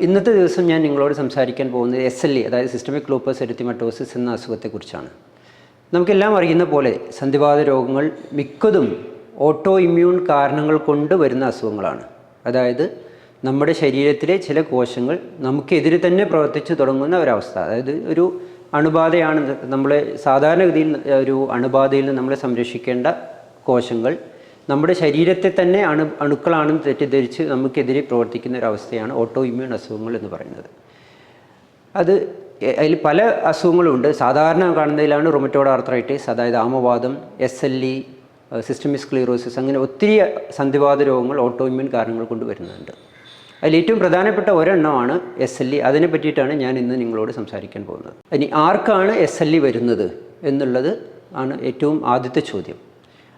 ഇന്നത്തെ ദിവസം ഞാൻ നിങ്ങളോട് സംസാരിക്കാൻ പോകുന്നത് എസ് എൽ ഇ അതായത് സിസ്റ്റമിക് ലൂപ്പസ് എരിത്തിമറ്റോസിസ് എന്ന അസുഖത്തെക്കുറിച്ചാണ്. നമുക്കെല്ലാം അറിയുന്ന പോലെ സന്ധിവാത രോഗങ്ങൾ മിക്കതും ഓട്ടോ ഇമ്മ്യൂൺ കാരണങ്ങൾ കൊണ്ട് വരുന്ന അസുഖങ്ങളാണ്. അതായത് നമ്മുടെ ശരീരത്തിലെ ചില കോശങ്ങൾ നമുക്കെതിരെ തന്നെ പ്രവർത്തിച്ചു തുടങ്ങുന്ന ഒരവസ്ഥ. അതായത് ഒരു അണുബാധയാണ് നമ്മളെ സാധാരണഗതിയിൽ ഒരു അണുബാധയിൽ നിന്ന് നമ്മളെ സംരക്ഷിക്കേണ്ട കോശങ്ങൾ നമ്മുടെ ശരീരത്തെ തന്നെ അണു അണുക്കളാണെന്ന് തെറ്റിദ്ധരിച്ച് നമുക്കെതിരെ പ്രവർത്തിക്കുന്ന ഒരു അവസ്ഥയാണ് ഓട്ടോ ഇമ്മ്യൂൺ അസുഖങ്ങൾ എന്ന് പറയുന്നത്. അത് അതിൽ പല അസുഖങ്ങളുണ്ട്. സാധാരണ കാണുന്നതിലാണ് റൊമറ്റോഡ് ആർത്രൈറ്റിസ് അതായത് ആമവാദം S L E systemic sclerosis അങ്ങനെ ഒത്തിരി സന്ധിവാത രോഗങ്ങൾ ഓട്ടോ ഇമ്മ്യൂൺ കാരണങ്ങൾ കൊണ്ട് വരുന്നുണ്ട്. അതിൽ ഏറ്റവും പ്രധാനപ്പെട്ട ഒരെണ്ണമാണ് എസ് എൽ ഇ അതിനെ പറ്റിയിട്ടാണ് ഞാൻ ഇന്ന് നിങ്ങളോട് സംസാരിക്കാൻ പോകുന്നത്. ഇനി ആർക്കാണ് എസ് എൽ ഇ വരുന്നത് എന്നുള്ളത് ആണ് ഏറ്റവും ആദ്യത്തെ ചോദ്യം.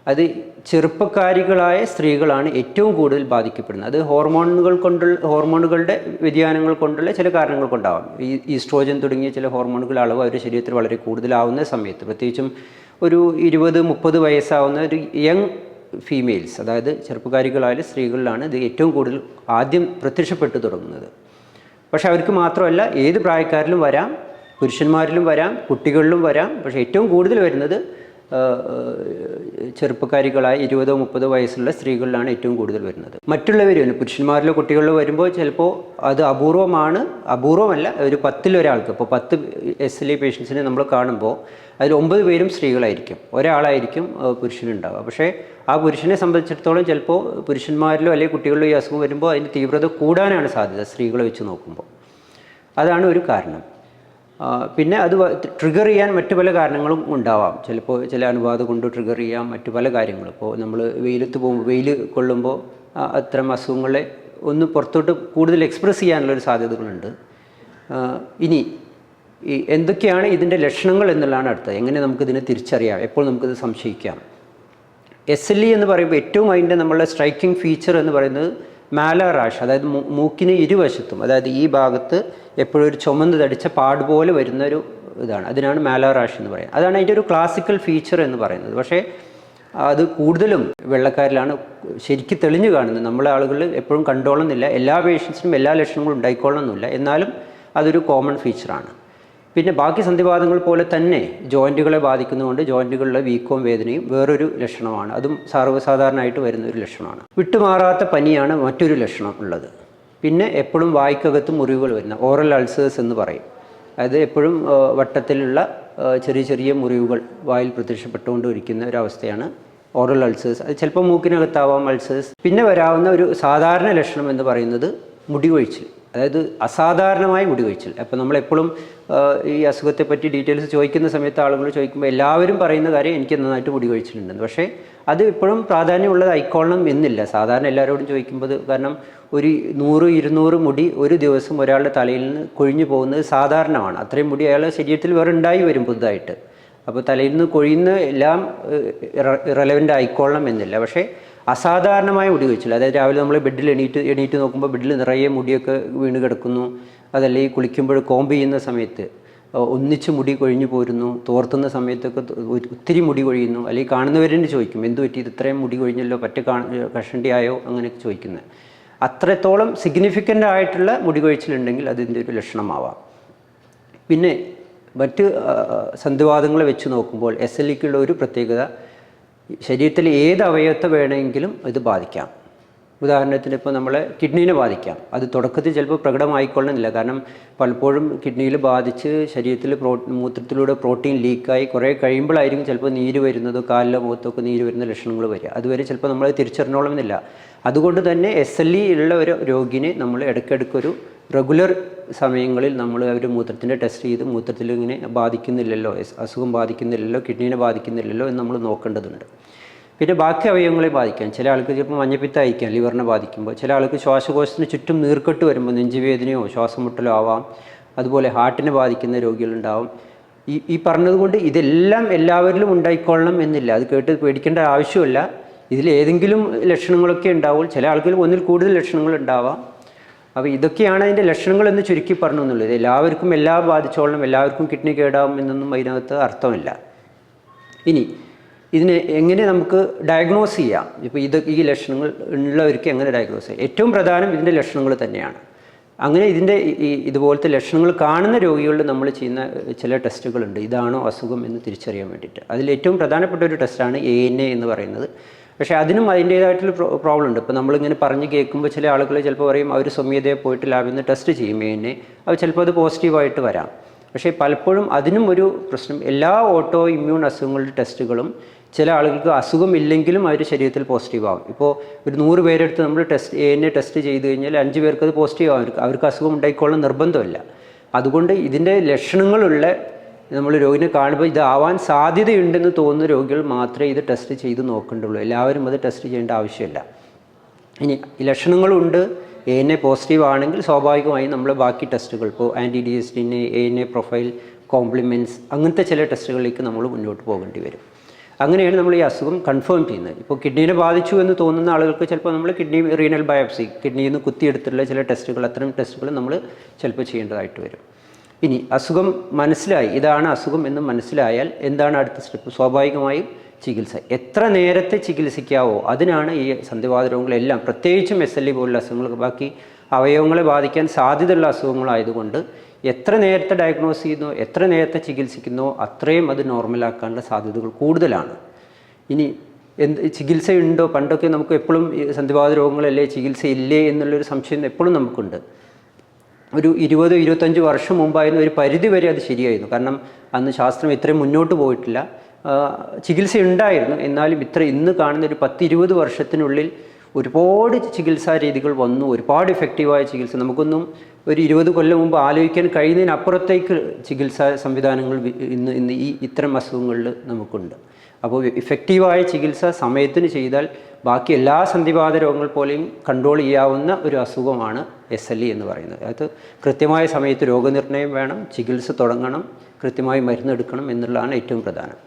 അത് ചെറുപ്പക്കാരികളായ സ്ത്രീകളാണ് ഏറ്റവും കൂടുതൽ ബാധിക്കപ്പെടുന്നത്. അത് ഹോർമോണുകൾ കൊണ്ടുള്ള ഹോർമോണുകളുടെ വ്യതിയാനങ്ങൾ കൊണ്ടുള്ള ചില കാരണങ്ങൾ കൊണ്ടാവാം. ഈ ഈസ്ട്രോജൻ തുടങ്ങിയ ചില ഹോർമോണുകളുടെ അളവ് അവരുടെ ശരീരത്തിൽ വളരെ കൂടുതലാവുന്ന സമയത്ത് പ്രത്യേകിച്ചും ഒരു ഇരുപത് മുപ്പത് വയസ്സാവുന്ന ഒരു യങ് ഫീമെയിൽസ് അതായത് ചെറുപ്പക്കാരികളായ സ്ത്രീകളിലാണ് ഇത് ഏറ്റവും കൂടുതൽ ആദ്യം പ്രത്യക്ഷപ്പെട്ടു തുടങ്ങുന്നത്. പക്ഷേ അവർക്ക് മാത്രമല്ല ഏത് പ്രായക്കാരിലും വരാം പുരുഷന്മാരിലും വരാം കുട്ടികളിലും വരാം പക്ഷേ ഏറ്റവും കൂടുതൽ വരുന്നത് ചെറുപ്പക്കാരികളായ ഇരുപതോ മുപ്പതോ വയസ്സുള്ള സ്ത്രീകളിലാണ് ഏറ്റവും കൂടുതൽ വരുന്നത്. മറ്റുള്ളവരിൽ പുരുഷന്മാരിലോ കുട്ടികളിലോ വരുമ്പോൾ ചിലപ്പോൾ അത് അപൂർവമാണ് അപൂർവമല്ല ഒരു പത്തിലൊരാൾക്ക്. ഇപ്പോൾ പത്ത് എസ് എൽ ഇ പേഷ്യൻസിനെ നമ്മൾ കാണുമ്പോൾ അതിൽ ഒമ്പത് പേരും സ്ത്രീകളായിരിക്കും. ഒരാളായിരിക്കും പുരുഷനുണ്ടാവുക. പക്ഷേ ആ പുരുഷനെ സംബന്ധിച്ചിടത്തോളം ചിലപ്പോൾ പുരുഷന്മാരിലോ അല്ലെങ്കിൽ കുട്ടികളിലോ ഈ അസുഖം വരുമ്പോൾ അതിന്റെ തീവ്രത കൂടാനാണ് സാധ്യത സ്ത്രീകളെ വെച്ച് നോക്കുമ്പോൾ അതാണ് ഒരു കാരണം. പിന്നെ അത് ട്രിഗർ ചെയ്യാൻ മറ്റു പല കാരണങ്ങളും ഉണ്ടാവാം. ചിലപ്പോൾ ചില അനുവാദം കൊണ്ട് ട്രിഗർ ചെയ്യാം മറ്റു പല കാര്യങ്ങളും. ഇപ്പോൾ നമ്മൾ വെയിലത്ത് പോകുമ്പോൾ വെയിൽ കൊള്ളുമ്പോൾ അത്തരം അസുഖങ്ങളെ ഒന്ന് പുറത്തോട്ട് കൂടുതൽ എക്സ്പ്രസ് ചെയ്യാനുള്ളൊരു സാധ്യതകളുണ്ട്. ഇനി ഈ എന്തൊക്കെയാണ് ഇതിന്റെ ലക്ഷണങ്ങൾ എന്നുള്ളതാണ് അടുത്തത്. എങ്ങനെ നമുക്കിതിനെ തിരിച്ചറിയാം? എപ്പോൾ നമുക്കിത് സംശയിക്കാം? എസ് എൽ ഇ എന്ന് പറയുമ്പോൾ ഏറ്റവും അതിന്റെ നമ്മളുടെ സ്ട്രൈക്കിംഗ് ഫീച്ചർ എന്ന് പറയുന്നത് മാല റാഷ് അതായത് മൂക്കിന് ഇരുവശത്തും അതായത് ഈ ഭാഗത്ത് എപ്പോഴും ഒരു ചുമന്ന് തടിച്ച പാട് പോലെ വരുന്ന ഒരു ഇതാണ്. അതിനാണ് മാല റാഷ് എന്ന് പറയുന്നത്. അതാണ് അതിന്റെ ഒരു ക്ലാസിക്കൽ ഫീച്ചർ എന്ന് പറയുന്നത്. പക്ഷേ അത് കൂടുതലും വെള്ളക്കാരിലാണ് ശരിക്കും തെളിഞ്ഞു കാണുന്നത്. നമ്മളെ ആളുകൾ എപ്പോഴും കണ്ടോളുന്നില്ല. എല്ലാ പേഷ്യൻസിനും എല്ലാ ലക്ഷണങ്ങളും ഉണ്ടായിക്കൊള്ളണമെന്നില്ല. എന്നാലും അതൊരു കോമൺ ഫീച്ചറാണ് പിന്നെ ബാക്കി സന്ധിവാദങ്ങൾ പോലെ തന്നെ ജോയിന്റുകളെ ബാധിക്കുന്നതുകൊണ്ട് ജോയിന്റുകളിലെ വീക്കവും വേദനയും വേറൊരു ലക്ഷണമാണ്. അതും സർവസാധാരണമായിട്ട് വരുന്ന ഒരു ലക്ഷണമാണ്. വിട്ടുമാറാത്ത പനിയാണ് മറ്റൊരു ലക്ഷണം ഉള്ളത്. പിന്നെ എപ്പോഴും വായ്ക്കകത്ത് മുറിവുകൾ വരുന്ന ഓറൽ അൾസേഴ്സ് എന്ന് പറയും. അതായത് എപ്പോഴും വട്ടത്തിലുള്ള ചെറിയ ചെറിയ മുറിവുകൾ വായിൽ പ്രത്യക്ഷപ്പെട്ടുകൊണ്ടിരിക്കുന്ന ഒരവസ്ഥയാണ് ഓറൽ അൾസേഴ്സ്. അത് ചിലപ്പോൾ മൂക്കിനകത്താവാം അൾസേഴ്സ്. പിന്നെ വരാവുന്ന ഒരു സാധാരണ ലക്ഷണം എന്ന് പറയുന്നത് മുടികൊഴിച്ചിൽ. അതായത് അസാധാരണമായ മുടികൊഴിച്ചിൽ അപ്പോൾ നമ്മളെപ്പോഴും ഈ അസുഖത്തെ പറ്റി ഡീറ്റെയിൽസ് ചോദിക്കുന്ന സമയത്ത് ആളുകൾ ചോദിക്കുമ്പോൾ എല്ലാവരും പറയുന്ന കാര്യം എനിക്ക് നന്നായിട്ട് മുടി കൊഴിച്ചിലുണ്ടെന്ന്. പക്ഷേ അത് ഇപ്പോഴും പ്രാധാന്യമുള്ളതായിക്കോളണം എന്നില്ല. സാധാരണ എല്ലാവരോടും ചോദിക്കുമ്പോൾ കാരണം ഒരു നൂറ് ഇരുന്നൂറ് മുടി ഒരു ദിവസം ഒരാളുടെ തലയിൽ നിന്ന് കൊഴിഞ്ഞു പോകുന്നത് സാധാരണമാണ്. അത്രയും മുടി അയാളുടെ ശരീരത്തിൽ വേറെ ഉണ്ടായി വരും പുതുതായിട്ട്. അപ്പോൾ തലയിൽ നിന്ന് കൊഴിയുന്ന എല്ലാം റെലവന്റ് ആയിക്കോളണം എന്നില്ല. പക്ഷേ അസാധാരണമായ മുടി കൊഴിച്ചിൽ. അതായത് രാവിലെ നമ്മൾ ബെഡിൽ എണീറ്റ് എണീറ്റ് നോക്കുമ്പോൾ ബെഡിൽ നിറയെ മുടിയൊക്കെ വീണ് കിടക്കുന്നു. അതല്ലെങ്കിൽ കുളിക്കുമ്പോൾ കോമ്പ് ചെയ്യുന്ന സമയത്ത്. ഒന്നിച്ച് മുടി കൊഴിഞ്ഞു പോരുന്നു. തോർത്തുന്ന സമയത്തൊക്കെ ഒത്തിരി മുടി കൊഴിയുന്നു. അല്ലെങ്കിൽ കാണുന്നവരെന്നെ ചോദിക്കും എന്ത് പറ്റി? ഇത് ഇത്രയും മുടി കൊഴിഞ്ഞല്ലോ? പറ്റ കഷണ്ടിയായോ? അങ്ങനെയൊക്കെ ചോദിക്കുന്നത്. അത്രത്തോളം സിഗ്നിഫിക്കന്റ് ആയിട്ടുള്ള മുടി കൊഴിച്ചിലുണ്ടെങ്കിൽ അതിന്റെ ഒരു ലക്ഷണമാവാം. പിന്നെ മറ്റ് സന്ധിവാദങ്ങളെ വെച്ച് നോക്കുമ്പോൾ എസ് എൽ ഇക്കുള്ള ഒരു പ്രത്യേകത ശരീരത്തിലെ ഏത് അവയവത്തെ വേണമെങ്കിലും ഇത് ബാധിക്കാം. ഉദാഹരണത്തിന് ഇപ്പോൾ നമ്മളെ കിഡ്നീനെ ബാധിക്കാം. അത് തുടക്കത്തിൽ ചിലപ്പോൾ പ്രകടമായിക്കൊള്ളുന്നില്ല. കാരണം പലപ്പോഴും കിഡ്നിയിൽ ബാധിച്ച് ശരീരത്തിൽ പ്രോ മൂത്രത്തിലൂടെ പ്രോട്ടീൻ ലീക്കായി കുറേ കഴിയുമ്പോഴായിരിക്കും ചിലപ്പോൾ നീര് വരുന്നതോ കാലിലോ മുഖത്തൊക്കെ നീര് വരുന്ന ലക്ഷണങ്ങൾ വരിക. അതുവരെ ചിലപ്പോൾ നമ്മൾ തിരിച്ചറിഞ്ഞോളുന്നില്ല. അതുകൊണ്ട് തന്നെ എസ് എൽ ഇ ഉള്ള ഒരു രോഗിനെ നമ്മൾ ഇടയ്ക്കിടയ്ക്കൊരു റെഗുലർ സമയങ്ങളിൽ നമ്മൾ അവർ മൂത്രത്തിന്റെ ടെസ്റ്റ് ചെയ്ത് മൂത്രത്തിൽ ഇങ്ങനെ ബാധിക്കുന്നില്ലല്ലോ അസുഖം ബാധിക്കുന്നില്ലല്ലോ കിഡ്നീനെ ബാധിക്കുന്നില്ലല്ലോ എന്ന് നമ്മൾ നോക്കേണ്ടതുണ്ട്. പിന്നെ ബാക്കി അവയവങ്ങളെ ബാധിക്കാം. ചില ആൾക്ക് ചിലപ്പോൾ മഞ്ഞപ്പിത്ത അയക്കാം ലിവറിനെ ബാധിക്കുമ്പോൾ. ചില ആൾക്ക് ശ്വാസകോശത്തിന് ചുറ്റും നീർക്കെട്ട് വരുമ്പോൾ നെഞ്ചുവേദനയോ ശ്വാസമുട്ടലോ ആവാം. അതുപോലെ ഹാർട്ടിനെ ബാധിക്കുന്ന രോഗികളുണ്ടാവും ഈ ഈ പറഞ്ഞതുകൊണ്ട് ഇതെല്ലാം എല്ലാവരിലും ഉണ്ടായിക്കൊള്ളണം എന്നില്ല. അത് കേട്ട് പേടിക്കേണ്ട ആവശ്യമില്ല. ഇതിൽ ഏതെങ്കിലും ലക്ഷണങ്ങളൊക്കെ ഉണ്ടാവും ചില ആൾക്കാർ ഒന്നിൽ കൂടുതൽ ലക്ഷണങ്ങൾ ഉണ്ടാവാം. അപ്പോൾ ഇതൊക്കെയാണ് അതിന്റെ ലക്ഷണങ്ങൾ എന്ന് ചുരുക്കി പറഞ്ഞു എന്നുള്ളത്. എല്ലാവർക്കും എല്ലാ ബാധിച്ചോളണം എല്ലാവർക്കും കിഡ്നി കേടാവും എന്നൊന്നും അതിനകത്ത് അർത്ഥമില്ല. ഇനി ഇതിനെ എങ്ങനെ നമുക്ക് ഡയഗ്നോസ് ചെയ്യാം? ഇപ്പോൾ ഇത് ഈ ലക്ഷണങ്ങൾ ഉള്ളവർക്ക് എങ്ങനെ ഡയഗ്നോസ് ചെയ്യാം? ഏറ്റവും പ്രധാനം ഇതിന്റെ ലക്ഷണങ്ങൾ തന്നെയാണ്. അങ്ങനെ ഇതിന്റെ ഈ ഇതുപോലത്തെ ലക്ഷണങ്ങൾ കാണുന്ന രോഗികളിൽ നമ്മൾ ചെയ്യുന്ന ചില ടെസ്റ്റുകളുണ്ട് ഇതാണോ അസുഖം എന്ന് തിരിച്ചറിയാൻ വേണ്ടിയിട്ട്. അതിൽ ഏറ്റവും പ്രധാനപ്പെട്ട ഒരു ടെസ്റ്റാണ് എ എൻ എ എന്ന് പറയുന്നത്. പക്ഷേ അതിനും അതിന്റേതായിട്ടുള്ള പ്രോബ്ലം ഉണ്ട് ഇപ്പോൾ നമ്മളിങ്ങനെ പറഞ്ഞ് കേൾക്കുമ്പോൾ ചില ആളുകൾ ചിലപ്പോൾ പറയും അവർ സ്വമേധയെ പോയിട്ട് ലാബിൽ നിന്ന് ടെസ്റ്റ് ചെയ്യുമ്പോൾ തന്നെ അവർ ചിലപ്പോൾ അത് പോസിറ്റീവായിട്ട് വരാം. പക്ഷേ പലപ്പോഴും അതിനും ഒരു പ്രശ്നം എല്ലാ ഓട്ടോ ഇമ്മ്യൂൺ അസുഖങ്ങളുടെ ടെസ്റ്റുകളും ചില ആളുകൾക്ക് അസുഖമില്ലെങ്കിലും അവർ ശരീരത്തിൽ പോസിറ്റീവ് ആവും ഇപ്പോൾ ഒരു നൂറ് പേരെടുത്ത് നമ്മൾ test A N A test ചെയ്ത് കഴിഞ്ഞാൽ അഞ്ച് പേർക്ക് അത് പോസിറ്റീവ് ആവും അവർക്ക് അസുഖം ഉണ്ടായിക്കൊള്ളാൻ നിർബന്ധമില്ല. അതുകൊണ്ട് ഇതിന്റെ ലക്ഷണങ്ങളുള്ള നമ്മൾ രോഗിനെ കാണുമ്പോൾ ഇതാവാൻ സാധ്യതയുണ്ടെന്ന് തോന്നുന്ന രോഗികൾ മാത്രമേ ഇത് ടെസ്റ്റ് ചെയ്ത് നോക്കേണ്ടുള്ളൂ. എല്ലാവരും അത് ടെസ്റ്റ് ചെയ്യേണ്ട ആവശ്യമില്ല. ഇനി ലക്ഷണങ്ങളുണ്ട്. എ എൻ എ പോസിറ്റീവ് ആണെങ്കിൽ സ്വാഭാവികമായും നമ്മൾ ബാക്കി ടെസ്റ്റുകൾ ഇപ്പോൾ anti D S ടിന് A N A profile complements അങ്ങനത്തെ ചില ടെസ്റ്റുകളിലേക്ക് നമ്മൾ മുന്നോട്ട് പോകേണ്ടി വരും. അങ്ങനെയാണ് നമ്മൾ ഈ അസുഖം കൺഫേം ചെയ്യുന്നത്. ഇപ്പോൾ കിഡ്നീനെ ബാധിച്ചു എന്ന് തോന്നുന്ന ആളുകൾക്ക് ചിലപ്പോൾ നമ്മൾ കിഡ്നി റീനൽ ബയോപ്സി കിഡ്നിയിൽ നിന്ന് കുത്തിയെടുത്തിട്ടുള്ള ചില ടെസ്റ്റുകൾ അത്തരം ടെസ്റ്റുകൾ നമ്മൾ ചിലപ്പോൾ ചെയ്യേണ്ടതായിട്ട് വരും. ഇനി അസുഖം മനസ്സിലായി. ഇതാണ് അസുഖം എന്ന് മനസ്സിലായാൽ എന്താണ് അടുത്ത സ്റ്റെപ്പ് സ്വാഭാവികമായും ചികിത്സ. എത്ര നേരത്തെ ചികിത്സിക്കാവോ അതിനാണ് ഈ സന്ധിവാത രോഗങ്ങളെല്ലാം പ്രത്യേകിച്ചും എസ് എൽ ഇ പോലുള്ള അസുഖങ്ങൾ ബാക്കി അവയവങ്ങളെ ബാധിക്കാൻ സാധ്യതയുള്ള അസുഖങ്ങളായതുകൊണ്ട് എത്ര നേരത്തെ ഡയഗ്നോസ് ചെയ്യുന്നു എത്ര നേരത്തെ ചികിത്സിക്കുന്നു അത്രയും അത് നോർമലാക്കാനുള്ള സാധ്യതകൾ കൂടുതലാണ്. ഇനി എന്ത് ചികിത്സയുണ്ടോ? പണ്ടൊക്കെ നമുക്ക് എപ്പോഴും ഈ സന്ധിവാത രോഗങ്ങളല്ലേ ചികിത്സയില്ലേ എന്നുള്ളൊരു സംശയം എപ്പോഴും നമുക്കുണ്ട്. ഒരു ഇരുപത് ഇരുപത്തഞ്ച് വർഷം മുമ്പായിരുന്നു ഒരു പരിധി വരെ അത് ശരിയായിരുന്നു. കാരണം അന്ന് ശാസ്ത്രം ഇത്രയും മുന്നോട്ട് പോയിട്ടില്ല. ചികിത്സ ഉണ്ടായിരുന്നു എന്നാലും ഇത്ര ഇന്ന് കാണുന്ന ഒരു പത്ത് ഇരുപത് വർഷത്തിനുള്ളിൽ ഒരുപാട് ചികിത്സാ രീതികൾ വന്നു. ഒരുപാട് ഇഫക്റ്റീവായ ചികിത്സ. നമുക്കൊന്നും ഒരു ഇരുപത് കൊല്ലം മുമ്പ് ആലോചിക്കാൻ കഴിയുന്നതിനപ്പുറത്തേക്ക് ചികിത്സാ സംവിധാനങ്ങൾ ഇന്ന് ഇന്ന് ഈ ഇത്തരം അസുഖങ്ങളിൽ നമുക്കുണ്ട്. അപ്പോൾ ഇഫക്റ്റീവായ ചികിത്സ സമയത്തിന് ചെയ്താൽ ബാക്കി എല്ലാ സന്ധിവാത രോഗങ്ങൾ പോലെയും കൺട്രോൾ ചെയ്യാവുന്ന ഒരു അസുഖമാണ് എസ് എൽ ഇ എന്ന് പറയുന്നത്. അതായത് കൃത്യമായ സമയത്ത് രോഗനിർണയം വേണം ചികിത്സ തുടങ്ങണം കൃത്യമായി മരുന്നെടുക്കണം എന്നുള്ളതാണ് ഏറ്റവും പ്രധാനം.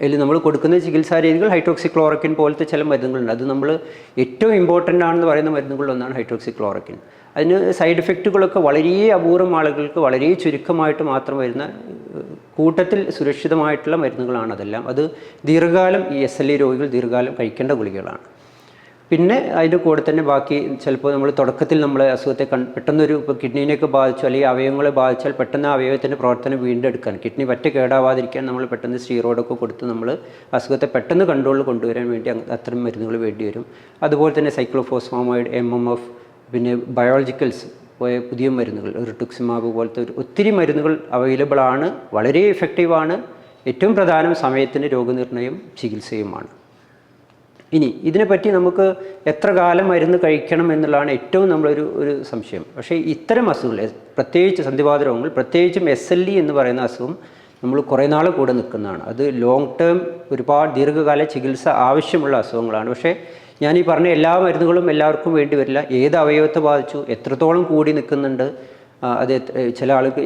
അതിൽ നമ്മൾ കൊടുക്കുന്ന ചികിത്സാ രീതികൾ ഹൈഡ്രോക്സിക്ലോറക്കിൻ പോലത്തെ ചില മരുന്നുകളുണ്ട്. അത് നമ്മൾ ഏറ്റവും ഇമ്പോർട്ടന്റ് ആണെന്ന് പറയുന്ന മരുന്നുകളിലൊന്നാണ് ഹൈഡ്രോക്സിക്ലോറക്കിൻ അതിന് സൈഡ് എഫക്റ്റുകളൊക്കെ വളരെ അപൂർവം ആളുകൾക്ക് വളരെ ചുരുക്കമായിട്ട് മാത്രം വരുന്ന കൂട്ടത്തിൽ സുരക്ഷിതമായിട്ടുള്ള മരുന്നുകളാണ് അതെല്ലാം. അത് ദീർഘകാലം ഈ എസ് എൽ ഇ രോഗികൾ ദീർഘകാലം കഴിക്കേണ്ട ഗുളികകളാണ്. പിന്നെ അതിന്റെ കൂടെ തന്നെ ബാക്കി ചിലപ്പോൾ നമ്മൾ തുടക്കത്തിൽ നമ്മൾ അസുഖത്തെ കൺ പെട്ടെന്നൊരു ഇപ്പോൾ കിഡ്നീനെയൊക്കെ ബാധിച്ചു അല്ലെങ്കിൽ അവയവങ്ങളെ ബാധിച്ചാൽ പെട്ടെന്ന് അവയവത്തിന്റെ പ്രവർത്തനം വീണ്ടെടുക്കാൻ കിഡ്നി പറ്റ കേടാവാതിരിക്കാൻ നമ്മൾ പെട്ടെന്ന് സ്റ്റീറോയിഡൊക്കെ കൊടുത്ത് നമ്മൾ അസുഖത്തെ പെട്ടെന്ന് കൺട്രോളിൽ കൊണ്ടുവരാൻ വേണ്ടി അത്തരം മരുന്നുകൾ വേണ്ടി വരും. അതുപോലെ തന്നെ സൈക്ലോഫോസ്ഫോമൈഡ് എം എം എഫ് പിന്നെ ബയോളജിക്കൽസ് പോയ പുതിയ മരുന്നുകൾ ഒരു ടുക്സിമാബ് പോലത്തെ ഒരു ഒത്തിരി മരുന്നുകൾ അവൈലബിൾ ആണ് വളരെ എഫക്റ്റീവാണ് ഏറ്റവും പ്രധാനം സമയത്തിന് രോഗനിർണയം ചികിത്സയുമാണ്. ഇനി ഇതിനെപ്പറ്റി നമുക്ക് എത്ര കാലം മരുന്ന് കഴിക്കണം എന്നുള്ളതാണ് ഏറ്റവും നമ്മളൊരു ഒരു സംശയം. പക്ഷേ ഇത്തരം അസുഖങ്ങൾ പ്രത്യേകിച്ച് സന്ധിവാത രോഗങ്ങൾ പ്രത്യേകിച്ചും എസ് എൽ ഇ എന്ന് പറയുന്ന അസുഖം നമ്മൾ കുറേ നാൾ കൂടെ നിൽക്കുന്നതാണ്. അത് ലോങ് ടേം ഒരുപാട് ദീർഘകാല ചികിത്സ ആവശ്യമുള്ള അസുഖങ്ങളാണ്. പക്ഷേ ഞാൻ ഈ പറഞ്ഞ എല്ലാ മരുന്നുകളും എല്ലാവർക്കും വേണ്ടി വരില്ല. ഏത് അവയവത്തെ ബാധിച്ചു എത്രത്തോളം കൂടി നിൽക്കുന്നുണ്ട് അത് ചില ആൾക്ക്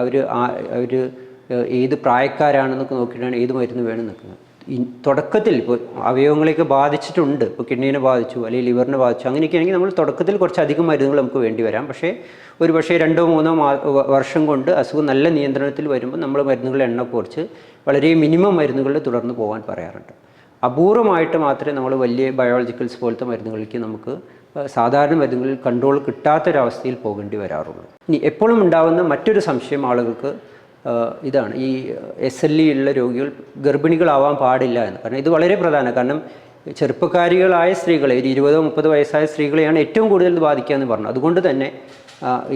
അവർ അവർ ഏത് പ്രായക്കാരാണെന്നൊക്കെ നോക്കിയിട്ടാണ് ഏത് മരുന്ന് വേണം നിൽക്കുന്നത്. തുടക്കത്തിൽ ഇപ്പോൾ അവയവങ്ങളെയൊക്കെ ബാധിച്ചിട്ടുണ്ട്. ഇപ്പോൾ കിഡ്നീനെ ബാധിച്ചു അല്ലെങ്കിൽ ലിവറിനെ ബാധിച്ചു അങ്ങനെയൊക്കെ ആണെങ്കിൽ നമ്മൾ തുടക്കത്തിൽ കുറച്ചധികം മരുന്നുകൾ നമുക്ക് വേണ്ടി വരാം. പക്ഷേ ഒരു പക്ഷേ രണ്ടോ മൂന്നോ വർഷം കൊണ്ട് അസുഖം നല്ല നിയന്ത്രണത്തിൽ വരുമ്പോൾ നമ്മൾ മരുന്നുകളുടെ എണ്ണം കുറച്ച് വളരെ മിനിമം മരുന്നുകളിൽ തുടർന്ന് പോകാൻ പറയാറുണ്ട്. അപൂർവമായിട്ട് മാത്രമേ നമ്മൾ വലിയ ബയോളജിക്കൽസ് പോലത്തെ മരുന്നുകളിലേക്ക് നമുക്ക് സാധാരണ മരുന്നുകളിൽ കൺട്രോൾ കിട്ടാത്തൊരവസ്ഥയിൽ പോകേണ്ടി വരാറുള്ളൂ. ഇനി എപ്പോഴും ഉണ്ടാകുന്ന മറ്റൊരു സംശയം ആളുകൾക്ക് ഇതാണ്. ഈ എസ് എൽ ഇ ഉള്ള രോഗികൾ ഗർഭിണികളാവാൻ പാടില്ല എന്ന്. കാരണം ഇത് വളരെ പ്രധാനമാണ് കാരണം ചെറുപ്പക്കാരികളായ സ്ത്രീകളെ ഒരു ഇരുപതോ മുപ്പതോ വയസ്സായ സ്ത്രീകളെയാണ് ഏറ്റവും കൂടുതൽ ബാധിക്കുക എന്ന് അതുകൊണ്ട് തന്നെ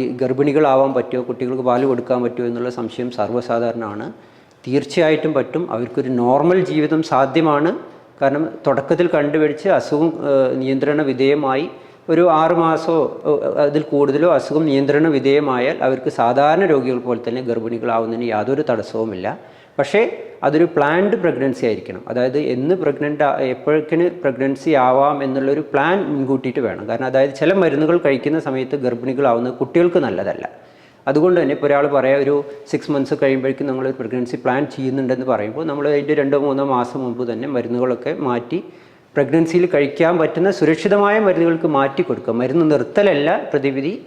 ഈ ഗർഭിണികളാവാൻ പറ്റുമോ കുട്ടികൾക്ക് പാൽ കൊടുക്കാൻ പറ്റുമോ എന്നുള്ള സംശയം സർവസാധാരണമാണ്. തീർച്ചയായിട്ടും പറ്റും. അവർക്കൊരു നോർമൽ ജീവിതം സാധ്യമാണ്. കാരണം തുടക്കത്തിൽ കണ്ടുപിടിച്ച് അസുഖം നിയന്ത്രണ വിധേയമായി ഒരു ആറ് മാസമോ അതിൽ കൂടുതലോ അസുഖം നിയന്ത്രണ വിധേയമായാൽ അവർക്ക് സാധാരണ രോഗികൾ പോലെ തന്നെ ഗർഭിണികളാവുന്നതിന് യാതൊരു തടസ്സവുമില്ല. പക്ഷേ അതൊരു പ്ലാൻഡ് പ്രഗ്നൻസി ആയിരിക്കണം. അതായത് എന്ന് പ്രഗ്നന്റ് എപ്പോഴേക്കിന് പ്രഗ്നൻസി ആവാം എന്നുള്ളൊരു പ്ലാൻ മുൻകൂട്ടിയിട്ട് വേണം. കാരണം അതായത് ചില മരുന്നുകൾ കഴിക്കുന്ന സമയത്ത് ഗർഭിണികളാവുന്നത് കുട്ടികൾക്ക് നല്ലതല്ല. അതുകൊണ്ട് തന്നെ ഇപ്പോൾ ഒരാൾ പറയാം ഒരു സിക്സ് മന്ത്സ് കഴിയുമ്പോഴേക്കും നമ്മൾ പ്രഗ്നൻസി പ്ലാൻ ചെയ്യുന്നുണ്ടെന്ന് പറയുമ്പോൾ നമ്മൾ അതിന്റെ രണ്ടോ മൂന്നോ മാസം മുമ്പ് തന്നെ മരുന്നുകളൊക്കെ മാറ്റി പ്രഗ്നൻസിയിൽ കഴിക്കാൻ പറ്റുന്ന സുരക്ഷിതമായ മരുന്നുകൾക്ക് മാറ്റി കൊടുക്കുക. മരുന്ന് നിർത്തലല്ല പ്രതിവിധി.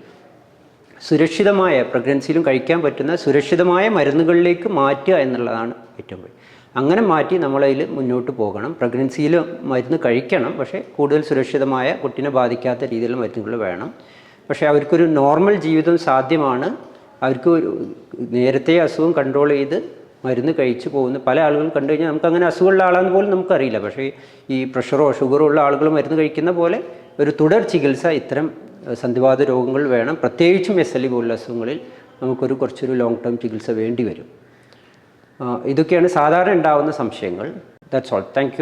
സുരക്ഷിതമായ പ്രഗ്നൻസിയിലും കഴിക്കാൻ പറ്റുന്ന സുരക്ഷിതമായ മരുന്നുകളിലേക്ക് മാറ്റുക എന്നുള്ളതാണ് ഏറ്റവും വലിയ അങ്ങനെ മാറ്റി നമ്മളതിൽ മുന്നോട്ട് പോകണം. പ്രഗ്നൻസിയിൽ മരുന്ന് കഴിക്കണം. പക്ഷേ കൂടുതൽ സുരക്ഷിതമായ കുട്ടിനെ ബാധിക്കാത്ത രീതിയിലുള്ള മരുന്നുകൾ വേണം. പക്ഷേ അവർക്കൊരു നോർമൽ ജീവിതം സാധ്യമാണ്. അവർക്ക് നേരത്തെ അസുഖം കൺട്രോൾ ചെയ്ത് മരുന്ന് കഴിച്ചു പോകുന്ന പല ആളുകൾ കണ്ടു കഴിഞ്ഞാൽ നമുക്ക് അങ്ങനെ അസുഖമുള്ള ആളാന്ന് പോലും നമുക്കറിയില്ല. പക്ഷേ ഈ പ്രഷറോ ഷുഗറോ ഉള്ള ആളുകൾ മരുന്ന് കഴിക്കുന്ന പോലെ ഒരു തുടർ ചികിത്സ ഇത്തരം സന്ധിവാദ രോഗങ്ങൾ വേണം. പ്രത്യേകിച്ചും എസ് എൽ ഇ പോലുള്ള അസുഖങ്ങളിൽ നമുക്കൊരു കുറച്ചൊരു ലോങ് ടേം ചികിത്സ വേണ്ടി വരും. ഇതൊക്കെയാണ് സാധാരണ ഉണ്ടാകുന്ന സംശയങ്ങൾ. That's all thank